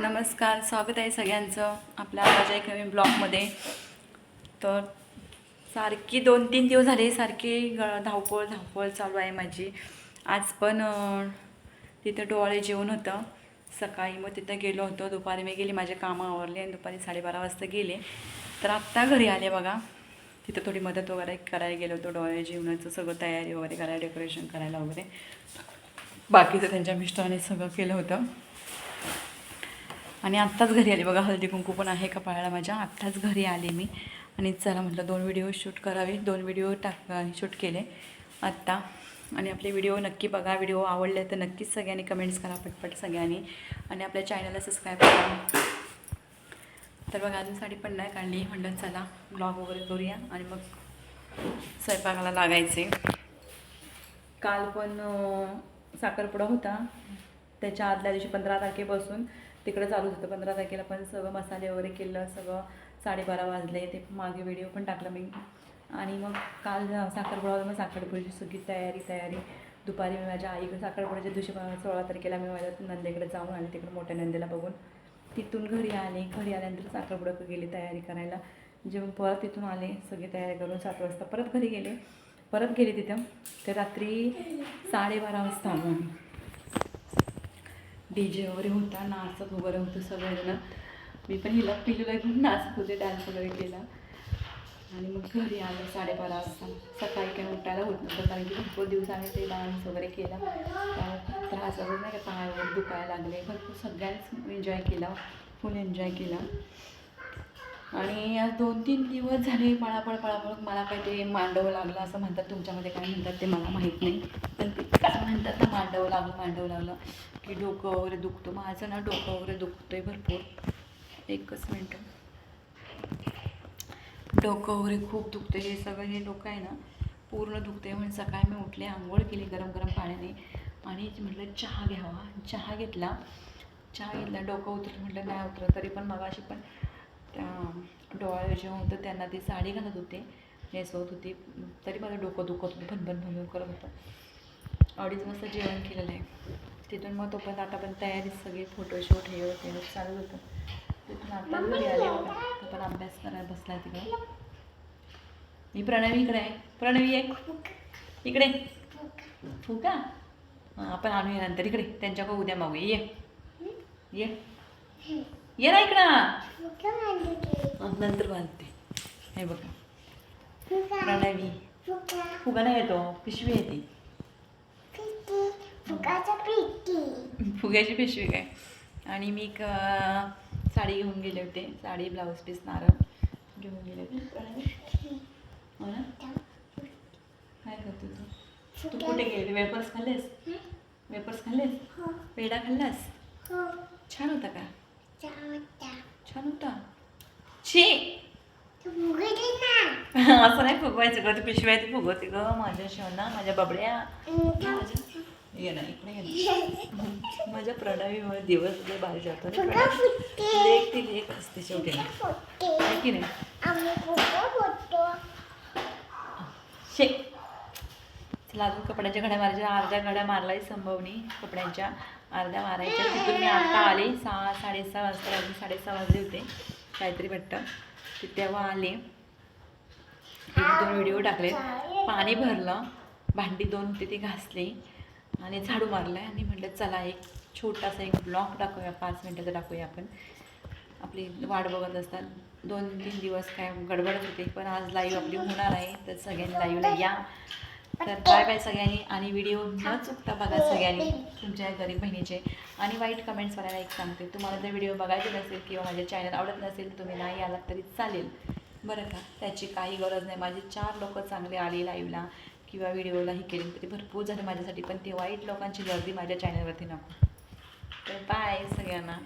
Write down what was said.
नमस्कार स्वागत आहे सगळ्यांचं आपल्या माझ्या एक नवीन ब्लॉगमध्ये. तर सारखी दोन तीन दिवस झाले सारखी ग- धावपळ धावपळ चालू आहे माझी. आज पण तिथं डोळे जेवण होतं. सकाळी मग तिथं गेलो होतो. दुपारी मी गेली माझे कामं आवरले आणि दुपारी साडेबारा वाजता गेले. तर आत्ता घरी आले बघा. तिथं थोडी मदत वगैरे करायला गेलो होतो डोळे जेवणाचं सगळं तयारी वगैरे करायला डेकोरेशन करायला वगैरे. बाकीचं त्यांच्या मिस्टरांनी सगळं केलं होतं. आणि आत्ताच घरी आली. बघा हळदी कुंकू पण आहे कपाळाला माझ्या? आत्ताच घरी आले मी. आणि चला म्हटलं दोन व्हिडिओ शूट करावे. दोन व्हिडिओ टाक शूट केले आत्ता. आणि आपले व्हिडिओ नक्की बघा. व्हिडिओ आवडले तर नक्कीच सगळ्यांनी कमेंट्स करा पटपट सगळ्यांनी. आणि आपल्या चॅनलला सबस्क्राईब करा. तर बघा अजून साडी पण नाही काढली. म्हणलं चला ब्लॉग वगैरे करूया. आणि मग स्वयंपाकाला लागायचे. काल पण साखरपुडा होता. त्याच्या आदल्या दिवशी पंधरा तारखेपासून. तिकडे चालूच होतं. पंधरा तारखेला पण सगळं मसाले वगैरे केलं सगळं साडेबारा वाजले. ते मागे व्हिडिओ पण टाकला मी. आणि मग काल साखरपुडा मग साखरपुड्याची सगळी तयारी तयारी. दुपारी मी माझ्या आईकडे साखरपुड्याच्या दिवशी सोळा तारखेला मी माझ्या नंदेकडे जाऊन आले तिकडे मोठ्या नंदेला बघून. तिथून घरी आले. घरी आल्यानंतर साखरपुडा गेली तयारी करायला. जेव्हा परत तिथून आले सगळी तयारी करून सात वाजता परत घरी गेले. परत गेले तिथं. ते रात्री साडेबारा वाजता आलो आम्ही. डी जे वगैरे होता नाचत वगैरे होतं सगळेजण. मी पण हिला पिलूला घेऊन नाचत होते डान्स वगैरे केला. आणि मग घरी आलो साडेबारा वाजता. सकाळी काही उठायला होत नव्हतं कारण की भरपूर दिवस आम्ही ते डान्स वगैरे केला. त्यामुळे त्रास वगैरे नाही का पायावर दुखायला लागले. भरपूर सगळ्यांनीच एन्जॉय केला फुल एन्जॉय केला. आणि आज दोन तीन दिवस झाले पळापळ पळापळ मला काय ते मांडव लागलं असं म्हणतात तुमच्यामध्ये काय म्हणतात ते मला माहीत नाही. पण ते काय म्हणतात ना मांडव लागलं मांडव लागलं की डोकं वगैरे दुखतं. माझं ना डोकं वगैरे दुखतं आहे भरपूर. एकच मिनटं. डोकं वगैरे खूप दुखतं हे सगळं हे डोकं आहे ना पूर्ण दुखते म्हणून सकाळी मी उठले आंघोळ केली गरम गरम पाण्याने. आणि म्हटलं चहा घ्यावा. चहा घेतला. चहा घेतला. डोकं उतरलं म्हटलं नाही उतरलं तरी पण मगाशी पण डोळ्यावर जेव्हा होतं त्यांना ती साडी घालत होते. नेसवत होती तरी माझं डोकं दुखत होतं. भनभन भनभन करत होतं. अडीच वाजता जेवण केलेलं आहे. तिथून मग तोपर्यंत आता पण तयारी सगळी फोटोशूट हे होते. चालू होतं. तिथून आता घरी आले तो पण अभ्यास करायला बसला तिकडे. मी प्रणवी इकडे आहे. प्रणवी आहे इकडे. हो का आपण आणूया नंतर. इकडे. त्यांच्याकडे उद्या मागू ये. ये. ये ना इकडं. नंतर बांधते हे बघा. प्रणवी. फुगा नाही येतो पिशवी येते फुग्याची पिशवी काय? आणि मी एक साडी घेऊन गेले होते. साडी ब्लाऊज पीस नारळ घेऊन गेले होते. हो काय करतो तू? तू कुठे गेली? वेपर्स खाल्लेस? वेपर्स खाल्लेस? पेढा खाल्लास? छान होता का? छान होता. छी. असं नाही फुगवायचं ग ती पिशव्या ती फुगवते ग माझ्या शेवना माझ्या बबड्या. माझ्या ये ना इकडे ये. माझ्या प्रणवीमुळे दिवस लय भारी जातो. लेक ती लेक असते शेवटी की नाही? शे. चला अजून कपड्याच्या घड्या मारायच्या. अर्ध्या घड्या मारलाय संभवनी कपड्यांच्या. अर्ध्या मारायच्या. तिथून मी आता आले. सहा साडेसहा वाजता. अजून साडेसहा वाजले होते. काहीतरी वाटतं. ते तेव्हा आले. एक दोन व्हिडिओ टाकले पाणी भरलं. भांडी दोन होते ते घासले. आणि झाडू मारलं आणि म्हटलं चला एक छोटासा एक ब्लॉग टाकूया. पाच मिनटाचा टाकूया आपण. आपली वाट बघत असतात दोन तीन दिवस काय गडबडच होते. पण आज लाईव्ह आपली होणार आहे. तर सगळ्यांनी लाईव्हला या. तर बाय बाय सगळ्यांनी. आणि व्हिडिओ न चुकता बघा सगळ्यांनी तुमच्या गरीब बहिणीचे. आणि वाईट कमेंट्स करायला एक सांगते. तुम्हाला जर व्हिडिओ बघायचे नसेल किंवा माझे चॅनल आवडत नसेल तुम्ही नाही आलात तरी चालेल. बरं का? त्याची काही गरज नाही. माझे चार लोक चांगले आले लाईव्हला किंवा व्हिडिओला ही केली तरी भरपूर झालं माझ्यासाठी. पण ते वाईट लोकांची गर्दी माझ्या चॅनलवरती नको. तर बाय सगळ्यांना.